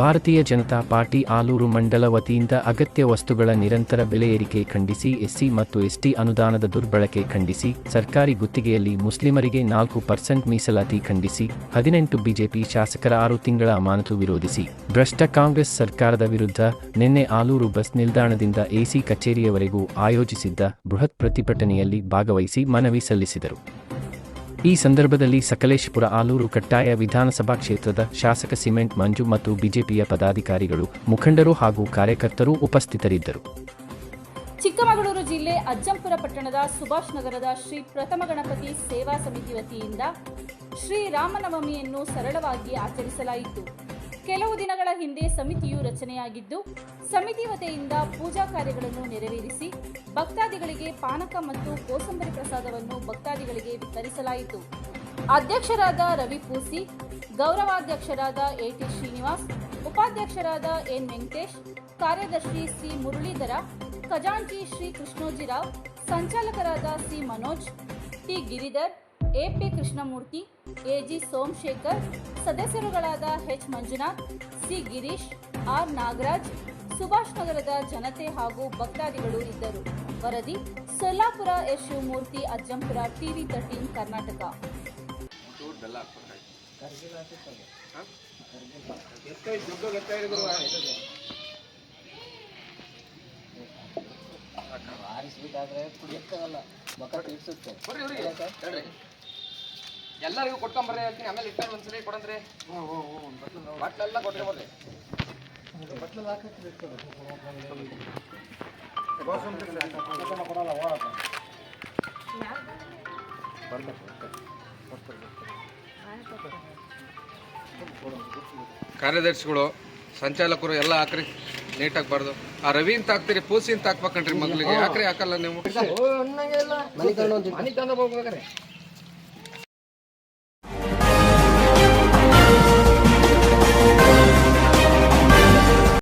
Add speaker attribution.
Speaker 1: ಭಾರತೀಯ ಜನತಾ ಪಾರ್ಟಿ ಆಲೂರು ಮಂಡಲ ವತಿಯಿಂದ ಅಗತ್ಯ ವಸ್ತುಗಳ ನಿರಂತರ ಬೆಲೆ ಏರಿಕೆ ಖಂಡಿಸಿ, ಎಸ್ಸಿ ಮತ್ತು ಎಸ್ಟಿ ಅನುದಾನದ ದುರ್ಬಳಕೆ ಖಂಡಿಸಿ, ಸರ್ಕಾರಿ ಗುತ್ತಿಗೆಯಲ್ಲಿ ಮುಸ್ಲಿಮರಿಗೆ ನಾಲ್ಕು ಪರ್ಸೆಂಟ್ ಮೀಸಲಾತಿ ಖಂಡಿಸಿ, ಹದಿನೆಂಟು ಬಿಜೆಪಿ ಶಾಸಕರ ಆರು ತಿಂಗಳ ಅಮಾನತು ವಿರೋಧಿಸಿ, ಭ್ರಷ್ಟ ಕಾಂಗ್ರೆಸ್ ಸರ್ಕಾರದ ವಿರುದ್ಧ ನಿನ್ನೆ ಆಲೂರು ಬಸ್ ನಿಲ್ದಾಣದಿಂದ ಎಸಿ ಕಚೇರಿಯವರೆಗೂ ಆಯೋಜಿಸಿದ್ದ ಬೃಹತ್ ಪ್ರತಿಭಟನೆಯಲ್ಲಿ ಭಾಗವಹಿಸಿ ಮನವಿ ಸಲ್ಲಿಸಿದರು. ಈ ಸಂದರ್ಭದಲ್ಲಿ ಸಕಲೇಶಪುರ ಆಲೂರು ಕಟ್ಟಾಯ ವಿಧಾನಸಭಾ ಕ್ಷೇತ್ರದ ಶಾಸಕ ಸಿಮೆಂಟ್ ಮಂಜು ಮತ್ತು ಬಿಜೆಪಿಯ ಪದಾಧಿಕಾರಿಗಳು, ಮುಖಂಡರು ಹಾಗೂ ಕಾರ್ಯಕರ್ತರು ಉಪಸ್ಥಿತರಿದ್ದರು.
Speaker 2: ಚಿಕ್ಕಮಗಳೂರು ಜಿಲ್ಲೆ ಅಜ್ಜಂಪುರ ಪಟ್ಟಣದ ಸುಭಾಷ್ ನಗರದ ಶ್ರೀ ಪ್ರಥಮ ಗಣಪತಿ ಸೇವಾ ಸಮಿತಿ ವತಿಯಿಂದ ಶ್ರೀ ರಾಮನವಮಿಯನ್ನು ಸರಳವಾಗಿ ಆಚರಿಸಲಾಯಿತು. ಕೆಲವು ದಿನಗಳ ಹಿಂದೆ ಸಮಿತಿಯು ರಚನೆಯಾಗಿದ್ದು, ಸಮಿತಿ ವತಿಯಿಂದ ಪೂಜಾ ಕಾರ್ಯಗಳನ್ನು ನೆರವೇರಿಸಿ ಭಕ್ತಾದಿಗಳಿಗೆ ಪಾನಕ ಮತ್ತು ಕೋಸಂಬರಿ ಪ್ರಸಾದವನ್ನು ಭಕ್ತಾದಿಗಳಿಗೆ ವಿತರಿಸಲಾಯಿತು. ಅಧ್ಯಕ್ಷರಾದ ರವಿ ಪೂಸಿ, ಗೌರವಾಧ್ಯಕ್ಷರಾದ ಎಟಿ ಶ್ರೀನಿವಾಸ್, ಉಪಾಧ್ಯಕ್ಷರಾದ ಎನ್ ವೆಂಕಟೇಶ್, ಕಾರ್ಯದರ್ಶಿ ಸಿ ಮುರಳೀಧರ, ಖಜಾಂಚಿ Shri Krishnojirao, ಸಂಚಾಲಕರಾದ C Manoj, T Giridhar AP Krishnamurthy AG Somashekar ಸದಸ್ಯರುಗಳಾದ H Manjunath C Girish R Nagaraj Subhash ನಗರದ ಜನತೆ ಹಾಗೂ ಭಕ್ತಾದಿಗಳು ಇದ್ದರು. ವರದಿ Sollapura S Shivamurthy Ajjampura TV thirteen Karnataka.
Speaker 3: ಆರಿಸ್ಬೇಕಾದ್ರೆ ಕುಡಿಯಕ್ಕಾಗಲ್ಲ ಮಕ್ಕ ತಿರ್ಸುತ್ತೆ
Speaker 4: ಬರ್ರಿ ಬರ್ರಿ ಹೇಳ್ರಿ ಎಲ್ಲರಿಗೂ ಕೊಟ್ಕೊಂಬರ್ರಿ ಹೇಳ್ತೀನಿ. ಆಮೇಲೆ ಇಟ್ಟು ಒಂದ್ಸರಿ ಕೊಡಂದ್ರಿ ಬಟ್ಲೆಲ್ಲ ಕೊಟ್ರಿ ಬರ್ರಿ. ಕಾರ್ಯದರ್ಶಿಗಳು ಸಂಚಾಲಕರು ಎಲ್ಲ ಹಾಕ್ರಿ. ನೀಟಾಗಿ ಬಾರ್ದು. ಆ ರವಿ ಅಂತ ಹಾಕ್ತೀರಿ ಪೂಸಿ ಅಂತ ಹಾಕ್ಬೇಕನ್ರಿ ಮಗಳಿಗೆ ಯಾಕ್ರಿ ಹಾಕಲ್ಲ ನೀವು.
Speaker 3: ಮನಿ ತಗೊಂಡು ಹೋಗ್ಬೇಕಾರೆ